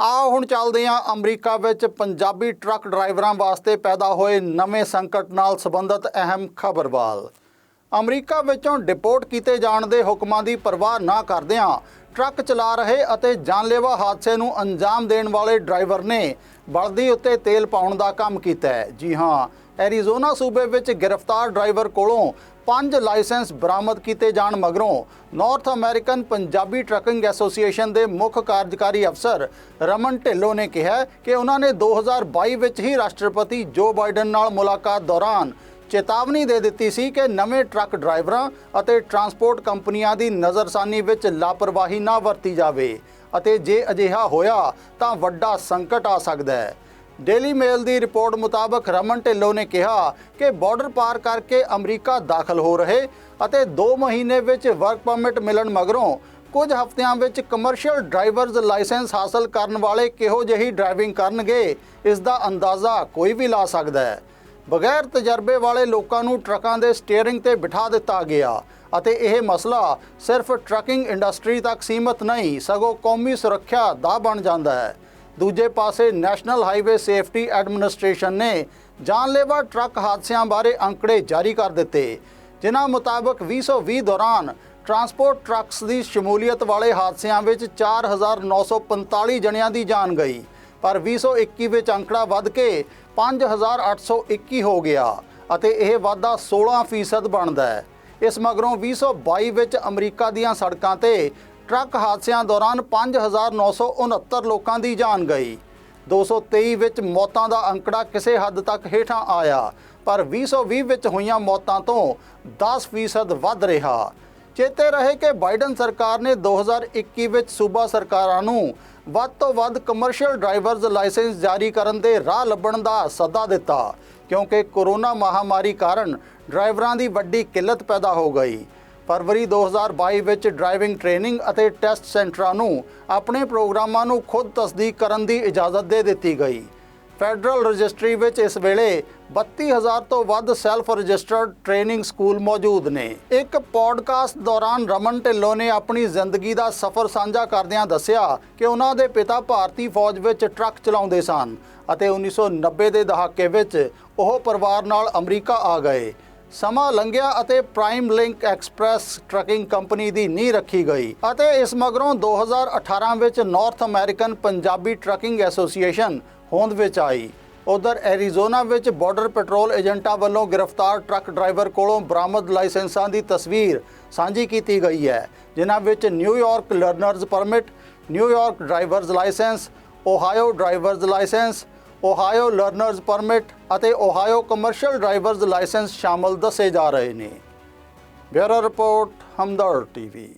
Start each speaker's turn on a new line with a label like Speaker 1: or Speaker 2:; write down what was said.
Speaker 1: ਆਓ ਹੁਣ ਚੱਲਦੇ ਹਾਂ ਅਮਰੀਕਾ ਵਿੱਚ ਪੰਜਾਬੀ ਟਰੱਕ ਡਰਾਈਵਰਾਂ ਵਾਸਤੇ ਪੈਦਾ ਹੋਏ ਨਵੇਂ ਸੰਕਟ ਨਾਲ ਸੰਬੰਧਿਤ ਅਹਿਮ ਖਬਰ ਵੱਲ ਅਮਰੀਕਾ ਵਿੱਚੋਂ ਡਿਪੋਰਟ ਕੀਤੇ ਜਾਣ ਦੇ ਹੁਕਮਾਂ ਦੀ ਪਰਵਾਹ ਨਾ ਕਰਦਿਆਂ ਟਰੱਕ ਚਲਾ ਰਹੇ ਅਤੇ ਜਾਨਲੇਵਾ ਹਾਦਸੇ ਨੂੰ ਅੰਜਾਮ ਦੇਣ ਵਾਲੇ ਡਰਾਈਵਰ ਨੇ ਬਲਦੀ ਉੱਤੇ ਤੇਲ ਪਾਉਣ ਦਾ ਕੰਮ ਕੀਤਾ ਹੈ। ਜੀ ਹਾਂ, ਐਰੀਜ਼ੋਨਾ ਸੂਬੇ ਵਿੱਚ ਗ੍ਰਿਫਤਾਰ ਡਰਾਈਵਰ ਕੋਲੋਂ ਪੰਜ ਲਾਇਸੈਂਸ ਬਰਾਮਦ ਕੀਤੇ ਜਾਣ ਮਗਰੋਂ North American Punjabi trucking association ਦੇ ਮੁੱਖ ਕਾਰਜਕਾਰੀ ਅਫਸਰ ਰਮਨ ਢਿੱਲੋਂ ਨੇ ਕਿਹਾ ਕਿ ਉਹਨਾਂ ਨੇ 2022 ਵਿੱਚ ਹੀ ਰਾਸ਼ਟਰਪਤੀ ਜੋ ਬਾਈਡਨ ਨਾਲ ਮੁਲਾਕਾਤ ਦੌਰਾਨ ਚੇਤਾਵਨੀ ਦੇ ਦਿੱਤੀ ਸੀ ਕਿ ਨਵੇਂ ਟਰੱਕ ਡਰਾਈਵਰਾਂ ਅਤੇ ਟਰਾਂਸਪੋਰਟ ਕੰਪਨੀਆਂ ਦੀ ਨਜ਼ਰਸਾਨੀ ਵਿੱਚ ਲਾਪਰਵਾਹੀ ਨਾ ਵਰਤੀ ਜਾਵੇ ਅਤੇ ਜੇ ਅਜਿਹਾ ਹੋਇਆ ਤਾਂ ਵੱਡਾ ਸੰਕਟ ਆ ਸਕਦਾ ਹੈ। ਡੇਲੀ ਮੇਲ ਦੀ ਰਿਪੋਰਟ ਮੁਤਾਬਕ ਰਮਨ ਢਿੱਲੋਂ ਨੇ ਕਿਹਾ ਕਿ ਬਾਰਡਰ ਪਾਰ ਕਰਕੇ ਅਮਰੀਕਾ ਦਾਖਲ ਹੋ ਰਹੇ ਅਤੇ 2 ਮਹੀਨੇ ਵਿੱਚ ਵਰਕ ਪਰਮਿਟ ਮਿਲਣ ਮਗਰੋਂ ਕੁਝ ਹਫ਼ਤਿਆਂ ਵਿੱਚ ਕਮਰਸ਼ੀਅਲ ਡਰਾਈਵਰਜ਼ ਲਾਇਸੈਂਸ ਹਾਸਲ ਕਰਨ ਵਾਲੇ ਕਿਹੋ ਜਿਹੀ ਡਰਾਈਵਿੰਗ ਕਰਨਗੇ ਇਸ ਦਾ ਅੰਦਾਜ਼ਾ ਕੋਈ ਵੀ ਲਾ ਸਕਦਾ ਹੈ। ਬਗੈਰ ਤਜਰਬੇ ਵਾਲੇ ਲੋਕਾਂ ਨੂੰ ਟਰੱਕਾਂ ਦੇ ਸਟੀਅਰਿੰਗ ਤੇ ਬਿਠਾ ਦਿੱਤਾ ਗਿਆ ਅਤੇ ਇਹ ਮਸਲਾ ਸਿਰਫ ਟਰੱਕਿੰਗ ਇੰਡਸਟਰੀ ਤੱਕ ਸੀਮਤ ਨਹੀਂ, ਸਗੋਂ ਕੌਮੀ ਸੁਰੱਖਿਆ ਦਾ ਬਣ ਜਾਂਦਾ ਹੈ। ਦੂਜੇ ਪਾਸੇ ਨੈਸ਼ਨਲ ਹਾਈਵੇ ਸੇਫਟੀ ਐਡਮਿਨਿਸਟ੍ਰੇਸ਼ਨ ਨੇ ਜਾਨਲੇਵਾ ਟਰੱਕ ਹਾਦਸਿਆਂ ਬਾਰੇ ਅੰਕੜੇ ਜਾਰੀ ਕਰ ਦਿੱਤੇ, ਜਿਨ੍ਹਾਂ ਮੁਤਾਬਕ 2020 ਦੌਰਾਨ ਟਰਾਂਸਪੋਰਟ ਟਰੱਕਸ ਦੀ ਸ਼ਮੂਲੀਅਤ ਵਾਲੇ ਹਾਦਸਿਆਂ ਵਿੱਚ 4945 ਜਣਿਆਂ ਦੀ ਜਾਨ ਗਈ, ਪਰ 2021 ਵਿੱਚ ਅੰਕੜਾ ਵੱਧ ਕੇ 5821 ਹੋ ਗਿਆ ਅਤੇ ਇਹ ਵਾਧਾ 16% ਬਣਦਾ ਹੈ। ਇਸ ਮਗਰੋਂ 2022 ਵਿੱਚ ਅਮਰੀਕਾ ਦੀਆਂ ਸੜਕਾਂ ਤੇ ਟਰੱਕ ਹਾਦਸਿਆਂ ਦੌਰਾਨ 5969 ਲੋਕਾਂ ਦੀ ਜਾਨ ਗਈ। 223 ਵਿੱਚ ਮੌਤਾਂ ਦਾ ਅੰਕੜਾ ਕਿਸੇ ਹੱਦ ਤੱਕ ਹੇਠਾਂ ਆਇਆ, ਪਰ 2020 ਵਿੱਚ ਹੋਈਆਂ ਮੌਤਾਂ ਤੋਂ 10% ਵੱਧ ਰਿਹਾ। ਚੇਤੇ ਰਹੇ ਕਿ ਬਾਈਡਨ ਸਰਕਾਰ ਨੇ 2021 ਵਿੱਚ ਸੂਬਾ ਸਰਕਾਰਾਂ ਨੂੰ ਵੱਧ ਤੋਂ ਵੱਧ ਕਮਰਸ਼ੀਅਲ ਡਰਾਈਵਰਜ਼ ਲਾਇਸੈਂਸ ਜਾਰੀ ਕਰਨ ਦੇ ਰਾਹ ਲੱਭਣ ਦਾ ਸੱਦਾ ਦਿੱਤਾ, ਕਿਉਂਕਿ ਕੋਰੋਨਾ ਮਹਾਮਾਰੀ ਕਾਰਨ ਡਰਾਈਵਰਾਂ ਦੀ ਵੱਡੀ ਕਿੱਲਤ ਪੈਦਾ ਹੋ ਗਈ। ਫਰਵਰੀ 2022 ਵਿੱਚ ਡਰਾਈਵਿੰਗ ਟ੍ਰੇਨਿੰਗ ਅਤੇ ਟੈਸਟ ਸੈਂਟਰਾਂ ਨੂੰ ਆਪਣੇ ਪ੍ਰੋਗਰਾਮਾਂ ਨੂੰ ਖੁਦ ਤਸਦੀਕ ਕਰਨ ਦੀ ਇਜਾਜ਼ਤ ਦੇ ਦਿੱਤੀ ਗਈ। ਫੈਡਰਲ ਰਜਿਸਟਰੀ ਵਿੱਚ ਇਸ ਵੇਲੇ 32000 ਤੋਂ ਵੱਧ ਸੈਲਫ ਰਜਿਸਟਰਡ ਟ੍ਰੇਨਿੰਗ ਸਕੂਲ ਮੌਜੂਦ ਨੇ। ਇੱਕ ਪੋਡਕਾਸਟ ਦੌਰਾਨ ਰਮਨ ਢਿੱਲੋਂ ਨੇ ਆਪਣੀ ਜ਼ਿੰਦਗੀ ਦਾ ਸਫ਼ਰ ਸਾਂਝਾ ਕਰਦਿਆਂ ਦੱਸਿਆ ਕਿ ਉਹਨਾਂ ਦੇ ਪਿਤਾ ਭਾਰਤੀ ਫੌਜ ਵਿੱਚ ਟਰੱਕ ਚਲਾਉਂਦੇ ਸਨ ਅਤੇ 1990 ਦੇ ਦਹਾਕੇ ਵਿੱਚ ਉਹ ਪਰਿਵਾਰ ਨਾਲ ਅਮਰੀਕਾ ਆ ਗਏ। ਸਮਾਂ ਲੰਘਿਆ ਅਤੇ Prime Link Express trucking company ਦੀ ਨੀਂਹ ਰੱਖੀ ਗਈ ਅਤੇ ਇਸ ਮਗਰੋਂ 2018 ਵਿੱਚ North American Punjabi trucking association ਹੋਂਦ ਵਿੱਚ ਆਈ। ਉਧਰ ਐਰੀਜ਼ੋਨਾ ਵਿੱਚ ਬਾਰਡਰ ਪੈਟਰੋਲ ਏਜੰਟਾਂ ਵੱਲੋਂ ਗ੍ਰਿਫਤਾਰ ਟਰੱਕ ਡਰਾਈਵਰ ਕੋਲੋਂ ਬਰਾਮਦ ਲਾਇਸੈਂਸਾਂ ਦੀ ਤਸਵੀਰ ਸਾਂਝੀ ਕੀਤੀ ਗਈ ਹੈ, ਜਿਨ੍ਹਾਂ ਵਿੱਚ New York learners permit New York drivers licence, Ohio drivers licence, Ohio learners permit ਅਤੇ ਓਹਾਇਓ ਕਮਰਸ਼ੀਅਲ ਡਰਾਈਵਰਜ਼ ਲਾਇਸੈਂਸ ਸ਼ਾਮਲ ਦੱਸੇ ਜਾ ਰਹੇ ਨੇ। Bureau report Hamdard TV.